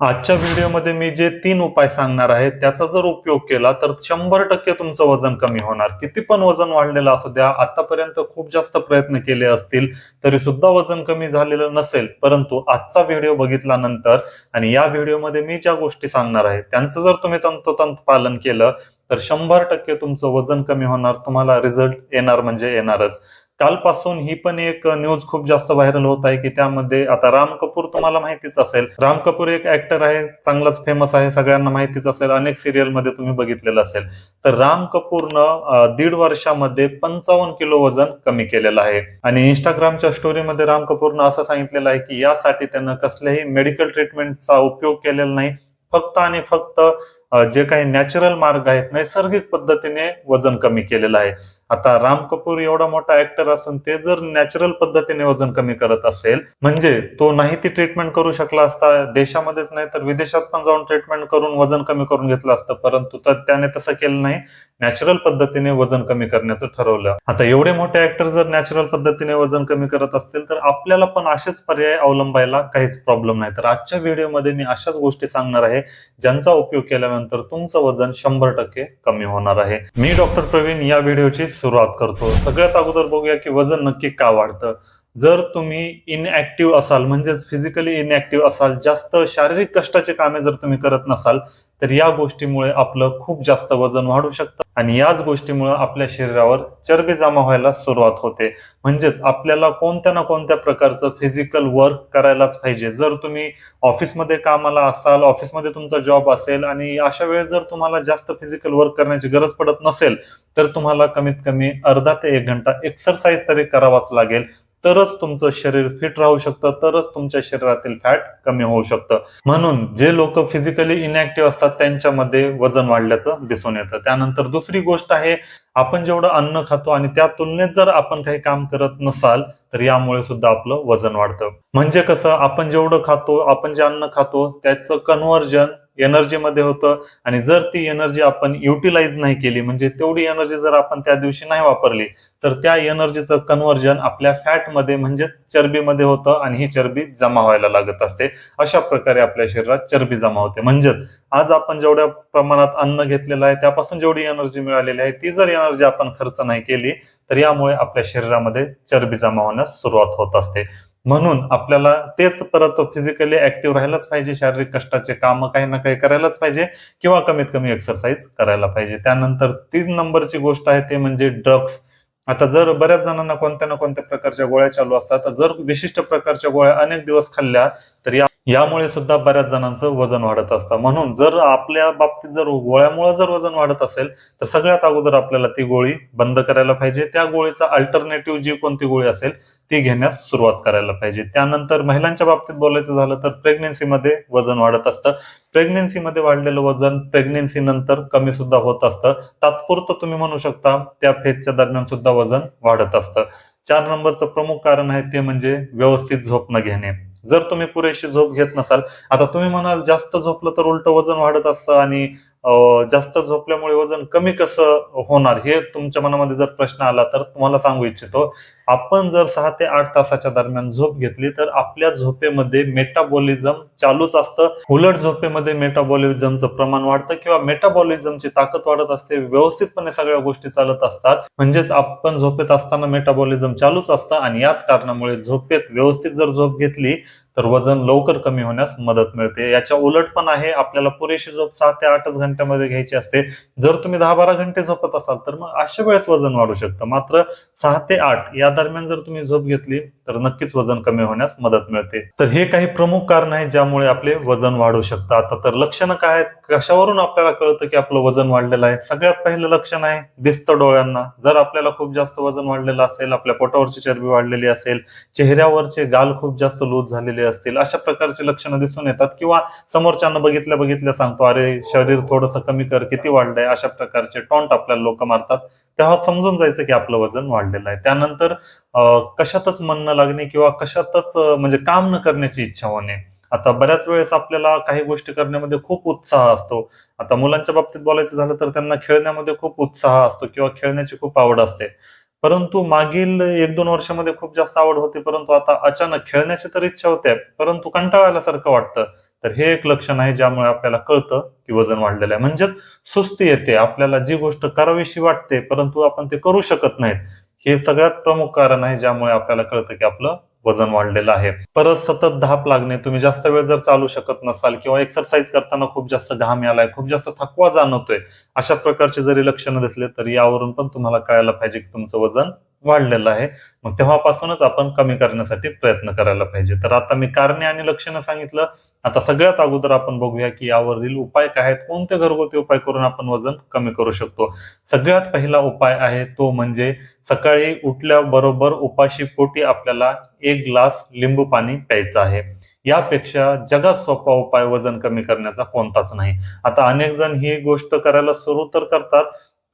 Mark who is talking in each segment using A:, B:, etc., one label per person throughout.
A: आजच्या व्हिडिओमध्ये मी जे तीन उपाय सांगणार आहे त्याचा जर उपयोग केला तर शंभर टक्के तुमचं वजन कमी होणार. किती पण वजन वाढलेलं असू द्या आतापर्यंत खूप जास्त प्रयत्न केले असतील तरी सुद्धा वजन कमी झालेलं नसेल. परंतु आजचा व्हिडिओ बघितल्यानंतर आणि या व्हिडिओमध्ये मी ज्या गोष्टी सांगणार आहे त्यांचं जर तुम्ही तंतोतंत पालन केलं तर शंभर टक्के तुमचं वजन कमी होणार तुम्हाला रिझल्ट येणार म्हणजे येणारच. कालपासून ही पण एक न्यूज खूप जास्त व्हायरल होत आहे की त्यामध्ये आता राम कपूर तुम्हाला माहितीच असेल. राम कपूर एक ऍक्टर आहे चांगलाच फेमस आहे सगळ्यांना माहितीच असेल अनेक सिरियलमध्ये तुम्ही बघितलेलं असेल. तर राम कपूरनं दीड वर्षामध्ये पंचावन्न किलो वजन कमी केलेलं आहे. आणि इंस्टाग्रामच्या स्टोरीमध्ये राम कपूरनं असं सांगितलेलं आहे की यासाठी त्यानं कसल्याही मेडिकल ट्रीटमेंटचा उपयोग केलेला नाही. फक्त आणि फक्त जे काही नॅचरल मार्ग आहेत नैसर्गिक पद्धतीने वजन कमी केलेलं आहे. आता राम कपूर एवढा मोठा ऍक्टर असून ते जर नॅचरल पद्धतीने वजन कमी करत असेल म्हणजे तो नाही ती ट्रीटमेंट करू शकला असता देशामध्येच नाही तर विदेशात पण जाऊन ट्रीटमेंट करून वजन कमी करून घेतलं असतं परंतु तर त्याने तसं केलं नाही. नॅचरल पद्धतीने वजन कमी करण्याचं ठरवलं. आता एवढे मोठे ऍक्टर जर नॅचरल पद्धतीने वजन कमी करत असतील तर आपल्याला पण असेच पर्याय अवलंबायला काहीच प्रॉब्लेम नाही. तर आजच्या व्हिडिओमध्ये मी अशाच गोष्टी सांगणार आहे ज्यांचा उपयोग केल्यानंतर तुमचं वजन शंभर टक्के कमी होणार आहे. मी डॉक्टर प्रवीण या व्हिडिओची सुरुवात करतो. सगळ्यात अगोदर बघूया की वजन नक्की का वाढतं. जर तुम्ही इनऍक्टिव्ह असाल म्हणजेच फिजिकली इनऍक्टिव्ह असाल जास्त शारीरिक कष्टाचे कामे जर तुम्ही करत नसाल तर या गोष्टीमुळे आपलं खूप जास्त वजन वाढू शकतं आणि याच गोष्टीमुळे आपल्या शरीरावर चरबी जमा व्हायला सुरुवात होते. म्हणजेच आपल्याला कोणत्या ना कोणत्या प्रकारचं फिजिकल वर्क करायलाच पाहिजे. जर तुम्ही ऑफिसमध्ये कामाला असाल ऑफिसमध्ये तुमचा जॉब असेल आणि अशा वेळेस जर तुम्हाला जास्त फिजिकल वर्क करण्याची गरज पडत नसेल तर तुम्हाला कमीत कमी अर्धा ते एक घंटा एक्सरसाइज तरी करावाच लागेल. तरच तुमचं शरीर फिट राहू शकतं तरच तुमच्या शरीरातील फॅट कमी होऊ शकतं. म्हणून जे लोक फिजिकली इनॅक्टिव्ह असतात त्यांच्यामध्ये वजन वाढल्याचं दिसून येतं. त्यानंतर दुसरी गोष्ट आहे आपण जेवढं अन्न खातो आणि त्या तुलनेत जर आपण काही काम करत नसाल तर यामुळे सुद्धा आपलं वजन वाढतं. म्हणजे कसं आपण जेवढं खातो आपण जे अन्न खातो त्याचं कन्व्हर्जन एनर्जीमध्ये होतं. आणि जर ती एनर्जी आपण युटिलाइज नाही केली म्हणजे तेवढी एनर्जी जर आपण त्या दिवशी नाही वापरली तर त्या एनर्जीचं कन्वर्जन आपल्या फॅटमध्ये म्हणजे चरबीमध्ये होतं आणि ही चरबी जमा व्हायला लागत असते. अशा प्रकारे आपल्या शरीरात चरबी जमा होते. म्हणजेच आज आपण जेवढ्या प्रमाणात अन्न घेतलेलं आहे त्यापासून जेवढी एनर्जी मिळालेली आहे ती जर एनर्जी आपण खर्च नाही केली तर यामुळे आपल्या शरीरामध्ये चरबी जमा होण्यास सुरुवात होत असते. म्हणून आपल्याला तेच परत फिजिकली ऍक्टिव्ह राहायलाच पाहिजे शारीरिक कष्टाचे काम काही ना काही करायलाच पाहिजे किंवा कमीत कमी एक्सरसाइज करायला पाहिजे. त्यानंतर तीन नंबरची गोष्ट आहे ते म्हणजे ड्रग्स आता जर बऱ्याच जणांना कोणत्या ना कोणत्या प्रकारच्या गोळ्या चालू असतात जर विशिष्ट प्रकारच्या गोळ्या अनेक दिवस खाल्ल्या तर या यामुळे सुद्धा बऱ्याच जणांचं वजन वाढत असतं. म्हणून जर आपल्या बाबतीत जर गोळ्यामुळे जर वजन वाढत असेल तर सगळ्यात अगोदर आपल्याला ती गोळी बंद करायला पाहिजे. त्या गोळीचा अल्टरनेटिव्ह जी कोणती गोळी असेल ती घेण्यास सुरुवात करायला पाहिजे. त्यानंतर महिलांच्या बाबतीत बोलायचं झालं तर प्रेग्नेन्सीमध्ये वजन वाढत असतं. प्रेग्नेन्सीमध्ये वाढलेलं वजन प्रेग्नेन्सी नंतर कमी सुद्धा होत असतं. तात्पुरतं तुम्ही म्हणू शकता त्या फेजच्या दरम्यान सुद्धा वजन वाढत असतं. चार नंबरचं प्रमुख कारण आहे ते म्हणजे व्यवस्थित झोप न घेणे. जर तुम्ही पुरेशी झोप घेत नसाल आता तुम्ही म्हणाल जास्त झोपलं तर उलट वजन वाढत असतं आणि जास्त झोपल्यामुळे वजन कमी कसं होणार? हे तुमच्या मनामध्ये जर प्रश्न आला तर तुम्हाला सांगू इच्छितो. आपण जर सहा ते आठ तासाच्या दरम्यान झोप घेतली तर आपल्या झोपेमध्ये मेटाबॉलिझम चालूच असतं. उलट झोपेमध्ये मेटाबॉलिझमचं प्रमाण वाढतं किंवा मेटाबॉलिझमची ताकद वाढत असते व्यवस्थितपणे सगळ्या गोष्टी चालत असतात. म्हणजेच आपण झोपेत असताना मेटाबॉलिझम चालूच असतं आणि याच कारणामुळे झोपेत व्यवस्थित जर झोप घेतली तर वजन लवकर कमी होण्यास मदत मिळते. याच्या उलट पण आहे आपल्याला पुरेशी झोप सहा ते आठच घंट्यामध्ये घ्यायची असते. जर तुम्ही दहा बारा घंटे झोपत असाल तर मग अशा वेळेस वजन वाढू शकतं. मात्र सहा ते आठ या दरम्यान जर तुम्ही झोप घेतली तर नक्कीच वजन कमी होण्यास मदत मिळते. तर हे काही प्रमुख कारण आहे ज्यामुळे आपले वजन वाढू शकतं. आता तर लक्षणं काय आहेत? कशावरून आपल्याला कळतं की आपलं वजन वाढलेलं आहे? सगळ्यात पहिलं लक्षण आहे दिसतं डोळ्यांना. जर आपल्याला खूप जास्त वजन वाढलेलं असेल आपल्या पोटावरची चरबी वाढलेली असेल चेहऱ्यावरचे गाल खूप जास्त लूज झालेले असतील अशा प्रकारचे लक्षणं दिसून येतात किंवा समोरच्यानं बघितल्या बघितल्या सांगतो अरे शरीर थोडंसं कमी कर किती वाढलंय? अशा प्रकारचे टॉन्ट आपल्याला लोक मारतात. तेव्हा समजून जायचं की आपलं वजन वाढलेलं आहे. त्यानंतर कशातच मन न लागणे किंवा कशातच म्हणजे काम न करण्याची इच्छा होणे. आता बऱ्याच वेळेस आपल्याला काही गोष्टी करण्यामध्ये खूप उत्साह असतो. आता मुलांच्या बाबतीत बोलायचं झालं तर त्यांना खेळण्यामध्ये खूप उत्साह असतो किंवा खेळण्याची खूप आवड असते. परंतु मागील एक दोन वर्षामध्ये खूप जास्त आवड होती परंतु आता अचानक खेळण्याची तर इच्छा होते परंतु कंटाळायल्यासारखं वाटतं. तर हे एक लक्षण आहे ज्यामुळे आपल्याला कळतं की वजन वाढलेलं आहे. म्हणजेच सुस्ती येते आपल्याला जी गोष्ट करावीशी वाटते परंतु आपण ते करू शकत नाहीत. हे सगळ्यात प्रमुख कारण आहे ज्यामुळे आपल्याला कळतं की आपलं वजन वाढलेलं आहे. परत सतत धाप लागणे तुम्ही जास्त वेळ जर चालू शकत नसाल किंवा एक्सरसाइज करताना खूप जास्त घाम यालाय खूप जास्त थकवा जाणवतोय अशा प्रकारचे जरी लक्षणं दिसले तर यावरून पण तुम्हाला कळायला पाहिजे की तुमचं वजन वाढलेलं आहे. मग तेव्हापासूनच आपण कमी करण्यासाठी प्रयत्न करायला पाहिजे. तर आता मी कारणे आणि लक्षणं सांगितलं आता सगळ्यात अगोदर आपण बघूया की यावरील उपाय काय आहेत कोणते घरगुती उपाय करून आपण वजन कमी करू शकतो? सगळ्यात पहिला उपाय आहे तो म्हणजे सकाळी उठल्याबरोबर उपाशी पोटी आपल्याला एक ग्लास लिंबू पाणी प्यायचं आहे. यापेक्षा जगात सोपा उपाय वजन कमी करण्याचा कोणताच नाही. आता अनेक जण ही गोष्ट करायला सुरू तर करतात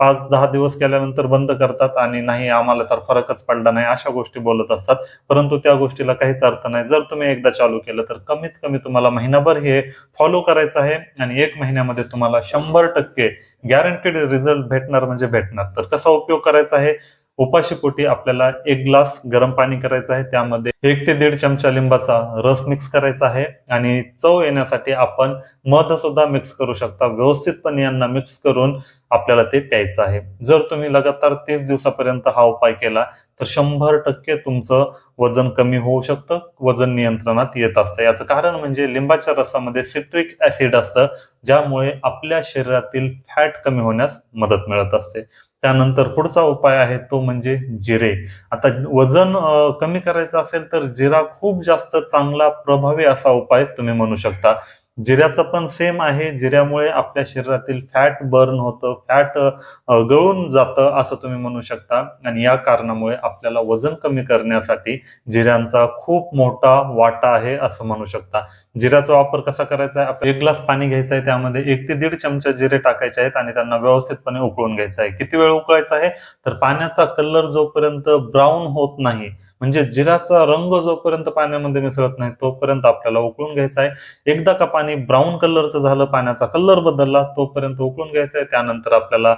A: पाच दहा दिवस केल्यानंतर बंद करतात आणि नाही आम्हाला तर फरकच पडला नाही अशा गोष्टी बोलत असतात. परंतु त्या गोष्टीला काहीच अर्थ नाही. जर तुम्ही एकदा चालू केलं तर कमीत कमी तुम्हाला महिनाभर हे फॉलो करायचं आहे आणि एक महिन्यामध्ये तुम्हाला शंभर टक्के गॅरंटीड रिझल्ट भेटणार म्हणजे भेटणार. तर कसा उपयोग करायचा आहे? उपाशीपोटी आपल्याला एक ग्लास गरम पाणी करायचं आहे. त्यामध्ये एक ते दीड चमचा लिंबाचा रस मिक्स करायचा आहे. आणि चव येण्यासाठी आपण मध सुद्धा मिक्स करू शकता. व्यवस्थितपणे यांना मिक्स करून आपल्याला ते प्यायचं आहे. जर तुम्ही लगातार तीस दिवसापर्यंत हा उपाय केला तर शंभर टक्के तुमचं वजन कमी होऊ शकतं. वजन नियंत्रणात येत असतं. याचं कारण म्हणजे लिंबाच्या रसामध्ये सिट्रिक ऍसिड असतं ज्यामुळे आपल्या शरीरातील फॅट कमी होण्यास मदत मिळत असते. त्यानंतर पुढचा उपाय आहे तो म्हणजे जिरे. आता वजन कमी करायचं असेल तर जिरा खूप जास्त चांगला प्रभावी असा उपाय तुम्ही म्हणू शकता. जिऱ्याचं पण सेम आहे. जिऱ्यामुळे आपल्या शरीरातील फॅट बर्न होतं. फॅट गळून जातं असं तुम्ही म्हणू शकता. आणि या कारणामुळे आपल्याला वजन कमी करण्यासाठी जिऱ्यांचा खूप मोठा वाटा आहे असं म्हणू शकता. जिऱ्याचा वापर कसा करायचा आहे? आपण एक ग्लास पाणी घ्यायचं आहे. त्यामध्ये एक ते दीड चमचा जिरे टाकायचे आहेत आणि त्यांना व्यवस्थितपणे उकळून घ्यायचं आहे. किती वेळ उकळायचा आहे? तर पाण्याचा कलर जोपर्यंत ब्राऊन होत नाही म्हणजे जिराचा रंग जोपर्यंत पाण्यामध्ये मिसळत नाही तोपर्यंत आपल्याला उकळून घ्यायचा आहे. एकदा का पाणी ब्राऊन कलरचं झालं पाण्याचा कलर बदलला तोपर्यंत उकळून घ्यायचं आहे. त्यानंतर आपल्याला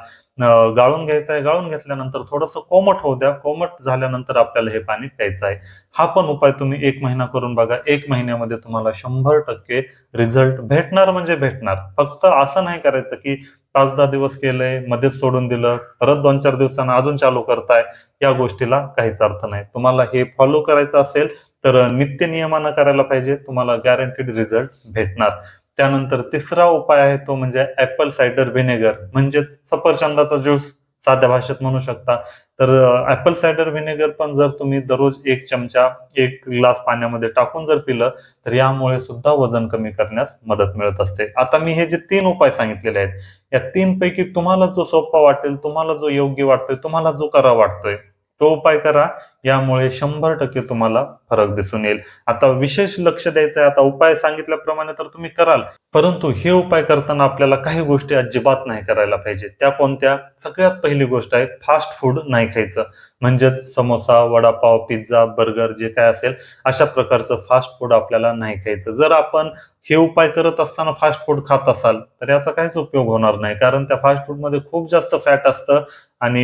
A: गाळून घ्यायचं आहे. गाळून घेतल्यानंतर थोडंसं कोमट होऊ द्या. कोमट झाल्यानंतर आपल्याला हे पाणी प्यायचं आहे. हा पण उपाय तुम्ही एक महिना करून बघा. एक महिन्यामध्ये तुम्हाला शंभर टक्के रिझल्ट भेटणार म्हणजे भेटणार. फक्त असं नाही करायचं की पाच दहा दिवस केलंय मध्येच सोडून दिलं परत दोन चार दिवसांना अजून चालू करताय या गोष्टीला काहीच अर्थ नाही. तुम्हाला हे फॉलो करायचं असेल तर नित्य नियमानं करायला पाहिजे तुम्हाला गॅरंटीड रिझल्ट भेटणार. त्यानंतर तिसरा उपाय आहे तो म्हणजे ऍपल सायडर व्हिनेगर म्हणजेच सफरचंदाचा ज्यूस साध्या भाषेत म्हणू शकता. तर ऍपल सायडर व्हिनेगर पण जर तुम्ही दररोज एक चमचा एक ग्लास पाण्यामध्ये टाकून जर पिलं तर यामुळे सुद्धा वजन कमी करण्यास मदत मिळत असते. आता मी हे जे तीन उपाय सांगितलेले आहेत या तीन पैकी तुम्हाला जो सोपा वाटेल तुम्हाला जो योग्य वाटतोय तुम्हाला जो करा वाटतोय तो उपाय करा. यामुळे शंभर टक्के तुम्हाला फरक दिसून येईल. आता विशेष लक्ष द्यायचं आहे आता उपाय सांगितल्याप्रमाणे तर तुम्ही कराल. परंतु हे उपाय करताना आपल्याला काही गोष्टी अजिबात नाही करायला पाहिजे. त्या कोणत्या? सगळ्यात पहिली गोष्ट आहे फास्ट फूड नाही खायचं. म्हणजेच समोसा वडापाव पिझ्झा बर्गर जे काय असेल अशा प्रकारचं फास्ट फूड आपल्याला नाही खायचं. जर आपण हे उपाय करत असताना फास्ट फूड खात असाल तर याचा काहीच उपयोग होणार नाही. कारण त्या फास्ट फूडमध्ये खूप जास्त फॅट असतं. आणि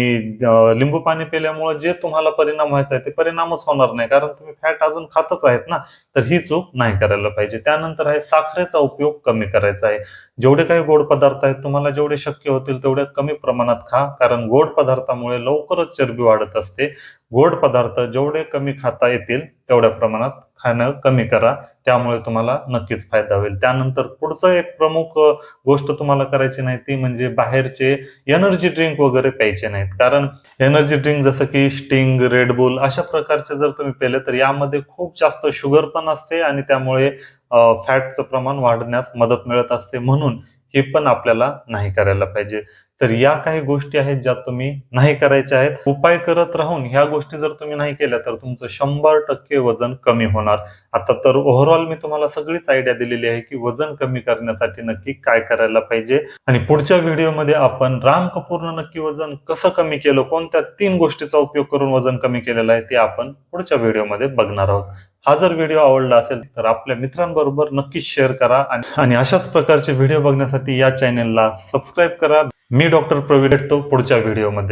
A: लिंबू पाणी पिल्यामुळे जे तुम्हाला परिणाम व्हायचा आहे ते परिणामच होणार नाही. कारण तुम्ही फॅट अजून खातच आहेत ना तर ही चूक नाही करायला पाहिजे. त्यानंतर आहे साखरेचा उपयोग कमी करायचा आहे. जेवढे काही गोड पदार्थ आहेत तुम्हाला जेवढे शक्य होतील तेवढे कमी प्रमाणात खा. कारण गोड पदार्थामुळे लवकरच चरबी वाढत असते. गोड पदार्थ जेवढे कमी खाता येतील तेवढ्या प्रमाणात खाणं कमी करा. त्यामुळे तुम्हाला नक्कीच फायदा होईल. त्यानंतर पुढचं एक प्रमुख गोष्ट तुम्हाला करायची नाही ती म्हणजे बाहेरचे एनर्जी ड्रिंक वगैरे प्यायचे नाहीत. कारण एनर्जी ड्रिंक जसं की स्टिंग रेडबुल अशा प्रकारचे जर तुम्ही पेले तर यामध्ये खूप जास्त शुगर पण असते आणि त्यामुळे फॅटचं प्रमाण वाढण्यास मदत मिळत असते. म्हणून हे पण आपल्याला नाही करायला पाहिजे. तर या काही गोष्टी आहेत ज्या तुम्ही नाही करायच्या आहेत. उपाय करत राहून ह्या गोष्टी जर तुम्ही नाही केल्या तर तुमचं शंभर टक्के वजन कमी होणार. आता तर ओव्हरऑल मी तुम्हाला सगळीच आयडिया दिलेली आहे की वजन कमी करण्यासाठी नक्की काय करायला पाहिजे. आणि पुढच्या व्हिडिओमध्ये आपण राम कपूरनं नक्की वजन कसं कमी केलं कोणत्या तीन गोष्टीचा उपयोग करून वजन कमी केलेलं आहे ते आपण पुढच्या व्हिडिओमध्ये बघणार आहोत. हा जर व्हिडिओ आवडला असेल तर आपल्या मित्रांबरोबर नक्कीच शेअर करा आणि अशाच प्रकारचे व्हिडिओ बघण्यासाठी या चॅनेलला सबस्क्राईब करा. मी डॉक्टर प्रवीण भेटतो पुढच्या व्हिडिओमध्ये